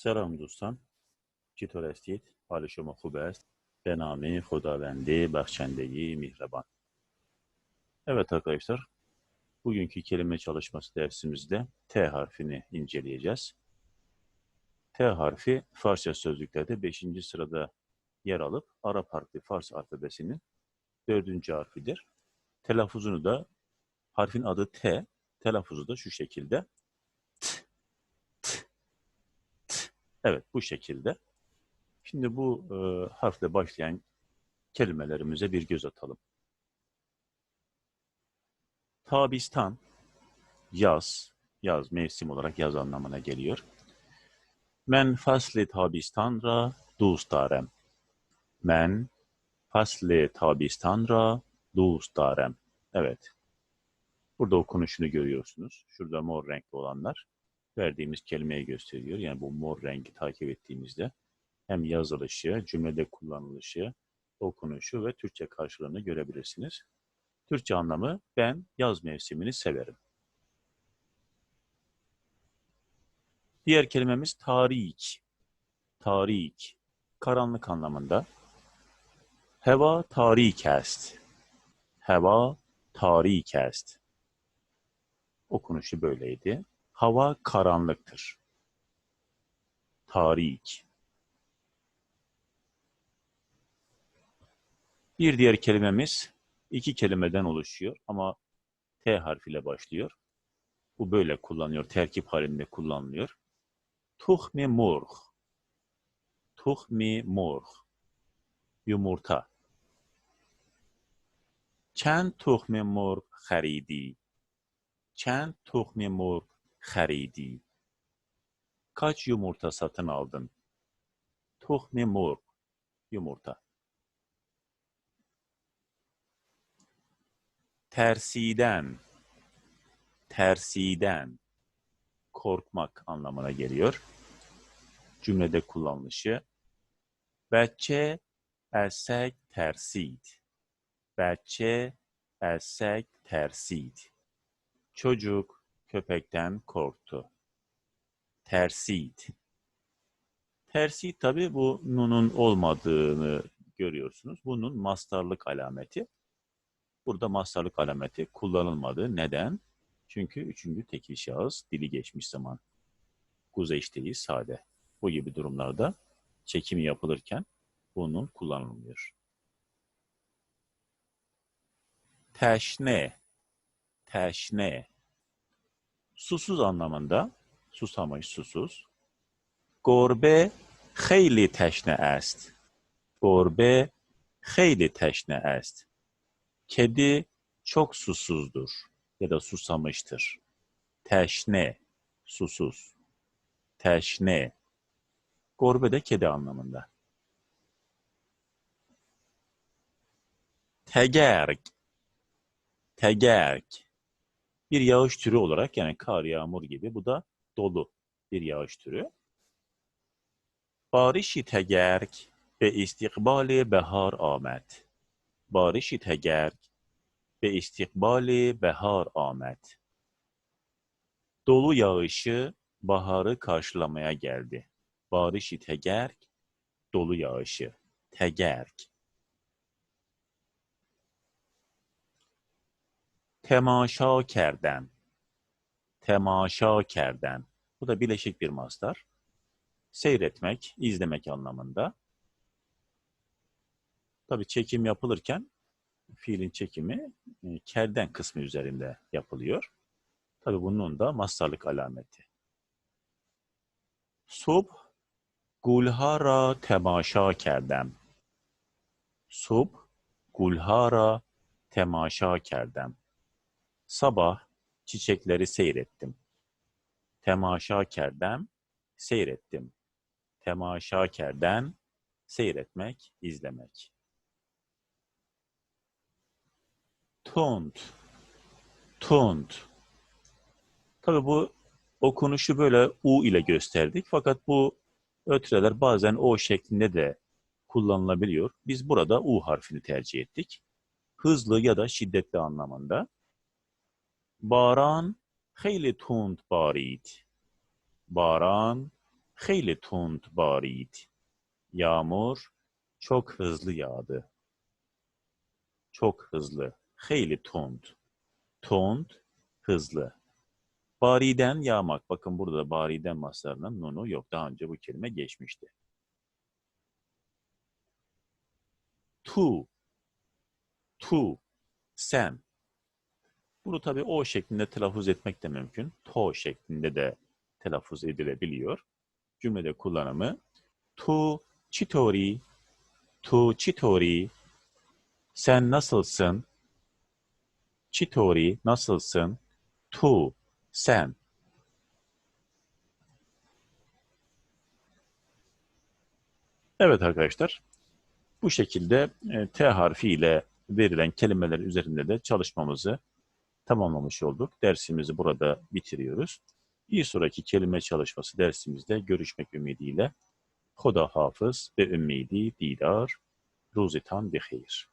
سلام دوستان چطور هستید؟ حال شما خوب است؟ به نام خداوند بخشندگی مهربان Evet arkadaşlar, bugünkü kelime çalışması dersimizde T harfini inceleyeceğiz. T harfi Farsça sözlüklerde 5. sırada yer alıp Arap harfi Fars alfabesinin 4. harfidir. Telaffuzunu da harfin adı T, telaffuzu da şu şekilde. Evet bu şekilde. Şimdi bu e, harfle başlayan kelimelerimize bir göz atalım. Tabistan, yaz, yaz mevsim olarak yaz anlamına geliyor. Men fasli tabistan ra dost darem. Men fasli tabistan ra dost darem. Evet. Burada okunuşunu görüyorsunuz. Şurada mor renkli olanlar verdiğimiz kelimeyi gösteriyor. Yani bu mor rengi takip ettiğimizde hem yazılışı, cümlede kullanılışı, okunuşu ve Türkçe karşılığını görebilirsiniz. Türkçe anlamı ben yaz mevsimini severim. Diğer kelimemiz tarik. Tarik. Karanlık anlamında. Heva tarik est. Heva tarik est. Okunuşu böyleydi. Hava karanlıktır. Tarik. Bir diğer kelimemiz iki kelimeden oluşuyor ama T harfiyle başlıyor. Bu böyle kullanılıyor, terkip halinde kullanılıyor. Tuhmi murh. Tuhmi murh. Yumurta. Çend tuhmi murh خریدی؟ Çend tuhmi murh خریدی؟ Kaç yumurta satın aldın? Tuhmi murh. Yumurta. tersiden, tersiden, korkmak anlamına geliyor. Cümlede kullanılışı. Bence ersek tersid. Bence ersek tersid. Çocuk köpekten korktu. Tersid. Tersid tabi bu nunun olmadığını görüyorsunuz. Bunun mastarlık alameti. Burada mastarlık alameti kullanılmadı. Neden? Çünkü üçüncü tekil şahıs dili geçmiş zaman. Kuzeyşteyi sade. Bu gibi durumlarda çekimi yapılırken bunun kullanılmıyor. Teşne, teşne, susuz anlamında, susamış, susuz. Gorbe خیلی تشنه است. گربه خیلی تشنه است. Kedi çok susuzdur ya da susamıştır. Teşne, susuz. Teşne. Gorbe de kedi anlamında. Tegerk. Tegerk. bir yağış türü olarak yani kar, yağmur gibi bu da dolu bir yağış türü. Barişi tegerk ve istikbali behar amet. Barişi tegerk ve istikbali behar amet. Dolu yağışı baharı karşılamaya geldi. Barişi tegerk, dolu yağışı. Tegerk. Temaşa kerden. Temaşa kerden. Bu da bileşik bir mastar. Seyretmek, izlemek anlamında. Tabii çekim yapılırken fiilin çekimi e, kerden kısmı üzerinde yapılıyor. Tabii bunun da mastarlık alameti. Sub gulhara temaşa kerdem. Sub gulhara temaşa kerdem. Sabah çiçekleri seyrettim. Temaşa kerdem, seyrettim. Temaşa kerden, seyretmek, izlemek. Tund. Tund. Tabii bu okunuşu böyle U ile gösterdik. Fakat bu ötreler bazen O şeklinde de kullanılabiliyor. Biz burada U harfini tercih ettik. Hızlı ya da şiddetli anlamında. Baran خیلی تند بارید. Baran Kheyli tund barid. Yağmur çok hızlı yağdı. Çok hızlı. Kheyli tund. Tund, hızlı. Bariden yağmak. Bakın burada bariden maslarının nunu yok. Daha önce bu kelime geçmişti. Tu. Tu. Sen. bunu tabii o şeklinde telaffuz etmek de mümkün. To şeklinde de telaffuz edilebiliyor. Cümlede kullanımı tu chitori tu chitori sen nasılsın? Chitori nasılsın? Tu sen. Evet arkadaşlar. Bu şekilde e, T harfi ile verilen kelimeler üzerinde de çalışmamızı tamamlamış olduk. Dersimizi burada bitiriyoruz. Bir sonraki kelime çalışması dersimizde görüşmek ümidiyle. Hoda hafız ve ümmidi didar. Ruzitan bihir.